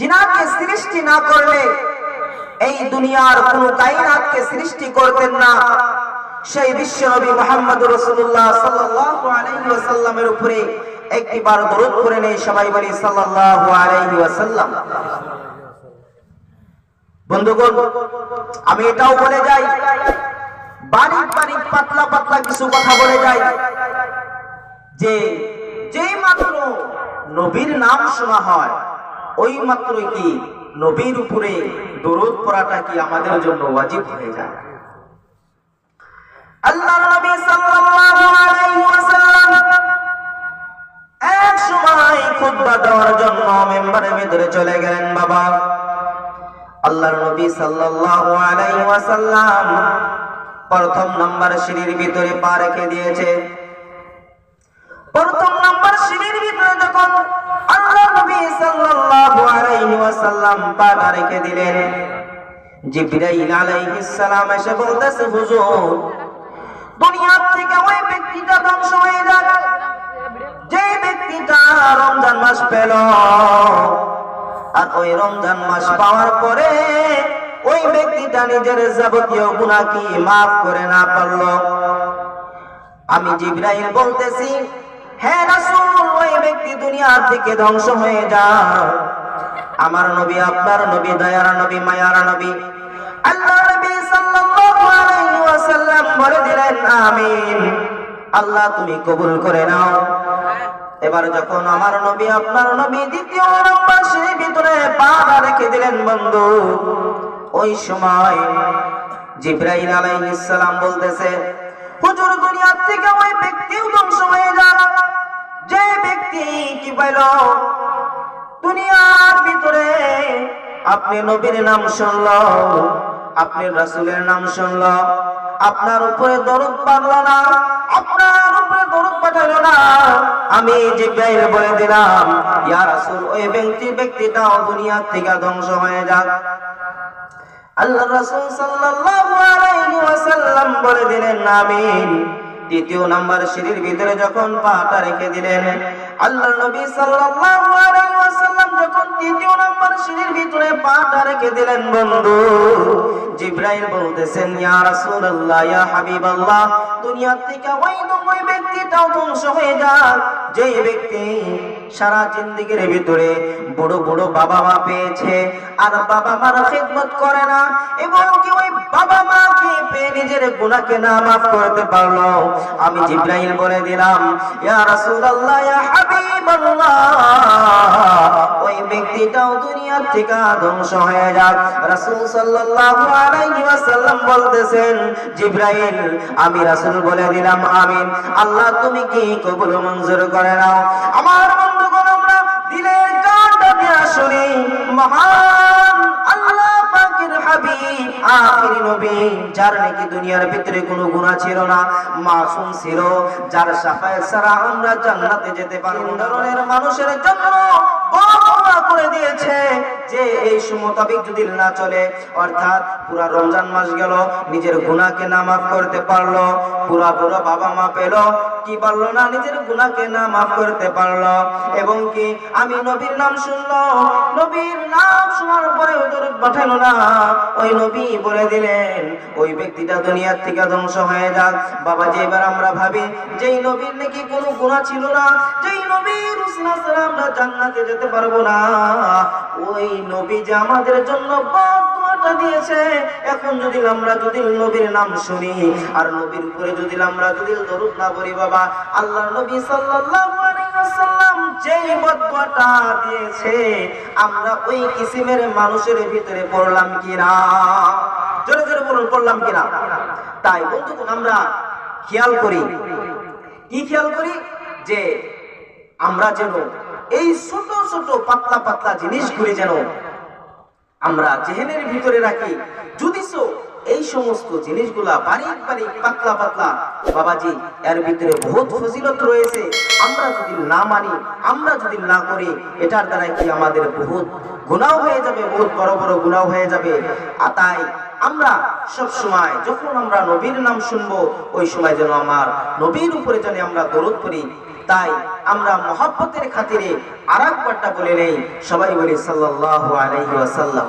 জিনাকে সৃষ্টি না করলে এই দুনিয়ার কোন কায়নাতকে সৃষ্টি করতেন না। সেই বিশ্ব নবী মোহাম্মদ রসুল্লাহ সাল্লাল্লাহু আলাইহি ওয়াসাল্লামের উপরে একটিবার দরুদ করে নেই সবাই বলি সাল্লাল্লাহু আলাইহি বন্ধুগণ, আমি এটাও বলে যাই, বারিক বারিক পাতলা পাতলা কিছু কথা বলে যাই যে যেই মাত্র নবীর নাম শোনা হয় ওই মাত্রই কি নবীর উপরে দরুদ পড়াটা কি আমাদের জন্য ওয়াজিব হয়ে যায়? আল্লাহর নবী সাল্লাল্লাহু আলাইহি ওয়াসাল্লাম এক সময় খুতবা দেওয়ার জন্য ভিতরে চলে গেলেন বাবা। আল্লাহর নবী সাল্লাল্লাহু আলাইহি ওয়াসাল্লাম প্রথম নাম্বার সিঁড়ির ভিতরে পা রেখে দিয়েছে প্রথম নাম্বার সিঁড়ির ভিতরে যখন আল্লাহ নবী সাল্লাল্লাহু আলাইহি ওয়াসাল্লাম পাটা রেখে দিলেন। জিবরাইল আলাইহিস সালাম এসে বলতেছে, হুজুর, দুনিয়ার থেকে ওই ব্যক্তিটা ধ্বংস হয়ে যাক। যে ব্যক্তিটা রমজান মাস পেল আর ওই রমজান মাস পাওয়ার পরে ওই ব্যক্তিটা নিজের যাবতীয় গুনাহ কি মাফ করে না পারল। আমি জিব্রাইল বলতেছি হ্যাঁ রাসূল, ওই ব্যক্তি দুনিয়া থেকে ধ্বংস হয়ে যায় আমার নবী আপনার নবী, দয়ার নবী, মায়ার নবী। আল্লাহ নবী সাল্লাল্লাহু আলাইহি ওয়াসাল্লাম বলে দিলেন, আমিন। আল্লাহ, তুমি কবুল করে নাও। এবার যখন আমার নবী আপনার নবী দ্বিতীয় নম্বর সেই ভিতরে পা রেখে দিলেন, বন্ধু, ওই সময় জিব্রাইল আলাইহিস সালাম বলতেছে, হুজুর, দুনিয়ার থেকে ওই ব্যক্তিও হয়ে যে ব্যক্তি কি পাইল আপনি নবীর নাম শুনল, আপনি রাসূলের নাম শুনল। আপনার উপরে দরদ পারল না, আপনার উপরে দরদ পাঠালো না। আমি জিব্রাইল বলে দিলাম, ইয়া রাসূল, ওই ব্যক্তি, ব্যক্তিটাও দুনিয়ার থেকে ধ্বংস হয়ে যাক। আল্লাহ রাসূল সাল্লাল্লাহু আলাইহি ওয়াসাল্লাম বলে দিলেন, আমিন। দ্বিতীয় নাম্বার সিঁড়ির ভিতরে যখন পাটা রেখে দিলেন আল্লাহ নবী সাল্লাল্লাহু আলাইহি ওয়াসাল্লাম যখন তৃতীয় নাম্বার সিঁড়ির ভিতরে পাটা রেখে দিলেন, বন্ধু, জিব্রাইল বলতেছেন, ইয়া রাসূলুল্লাহ, ইয়া হাবিবাল্লাহ দুনিয়া থেকে ওই ব্যক্তিটাও ধ্বংস হয়ে যাক। যেই ব্যক্তি সারা জিন্দিগির ভিতরে বড় বড় বাবা মা পেয়েছে, আর বাবা মার খেদমত করে না এবং কি ওই বাবা মাকে পেয়ে গুনাহকে না মাফ করতে পারল। আমি জিব্রাইল বলে দিলাম, ইয়া রাসূলুল্লাহ, ইয়া হাবিবাল্লাহ, ওই ব্যক্তিটাও দুনিয়া থেকে ধ্বংস হয়ে যাক। রাসূল সাল্লাল্লাহু আলাইহি ওয়াসাল্লাম বলতেছেন, জিব্রাইল, আমি রাসূল বলে দিলাম, আমিন। আল্লাহ, তুমি কি কবুল মঞ্জুর করে নাও? আমার বন্ধুগণ, আমরা দিলের কানটা দিয়া শুনি মহান যার নাকি দুনিয়ার ভিতরে কোনো গুনাহ ছিল না, মাসুম ছিল, যার সাফায়াত ছাড়া আমরা যেতে পারব না। ধরনের মানুষের জন্য বর্ণনা করে দিয়েছে যে এই মোতাবেক যদি না চলে, অর্থাৎ পুরা রমজান মাস গেল, নিজের গুনাহকে না মাফ করতে পারল, পুরা পুরো বাবা মা পেল, কি পারল না নিজের গুনাহকে না মাফ করতে পারল? এবং কি আমি নবীর নাম শুনলো? নবীর নাম শোনার পরে দরুদ পাঠালো না। ওই নবী বলে দিলেন, ওই ব্যক্তিটা দুনিয়ার থেকে ধ্বংস হয়ে যাক। বাবা, যে এবার আমরা ভাবি, যেই নবীর নাকি কোনো গুণা ছিল না, যেই নবীর আমরা জান্নাতে যেতে পারব না, ওই নবী যে আমাদের জন্য বদদুয়াটা দিয়েছে। এখন যদি আমরা যদি নবীর নাম শুনি, আর নবীর উপরে যদি আমরা যদি দরুদ না পড়ি, বাবা আল্লাহ নবী সাল্লাল্লাহু আলাইহি ওয়াসাল্লাম যেই বদদুয়াটা দিয়েছে, আমরা ওই কিসিমের মানুষের ভিতরে পড়লাম কিনা? জোরে জোরে বলুন, পড়লাম কিনা? তাই বন্ধুগণ, আমরা খেয়াল করি। কি খেয়াল করি? যে আমরা যেন এই ছোট ছোট, পাতলা পাতলা জিনিসগুলি যেন আমরা জেহেনের ভিতরে রাখি। যদি এই সমস্ত জিনিসগুলা বারিক বারিক, পাতলা পাতলা, বাবাজি, এর ভিতরে বহুত ফজিলত রয়েছে। আমরা যদি না মানি, আমরা যদি না করি, এটার দ্বারা কি আমাদের বহুত গুণাও হয়ে যাবে, বহুত বড় বড় গুণাও হয়ে যাবে? আর তাই আমরা সব সময় যখন আমরা নবীর নাম শুনব, ওই সময় যেন আমার নবীর উপরে যেন আমরা দরদ করি তাই আমরা মহাব্বতের খাতিরে আর একবারটা বলে নেই। সবাই বলি সাল্লাহ ওয়াসাল্লাম।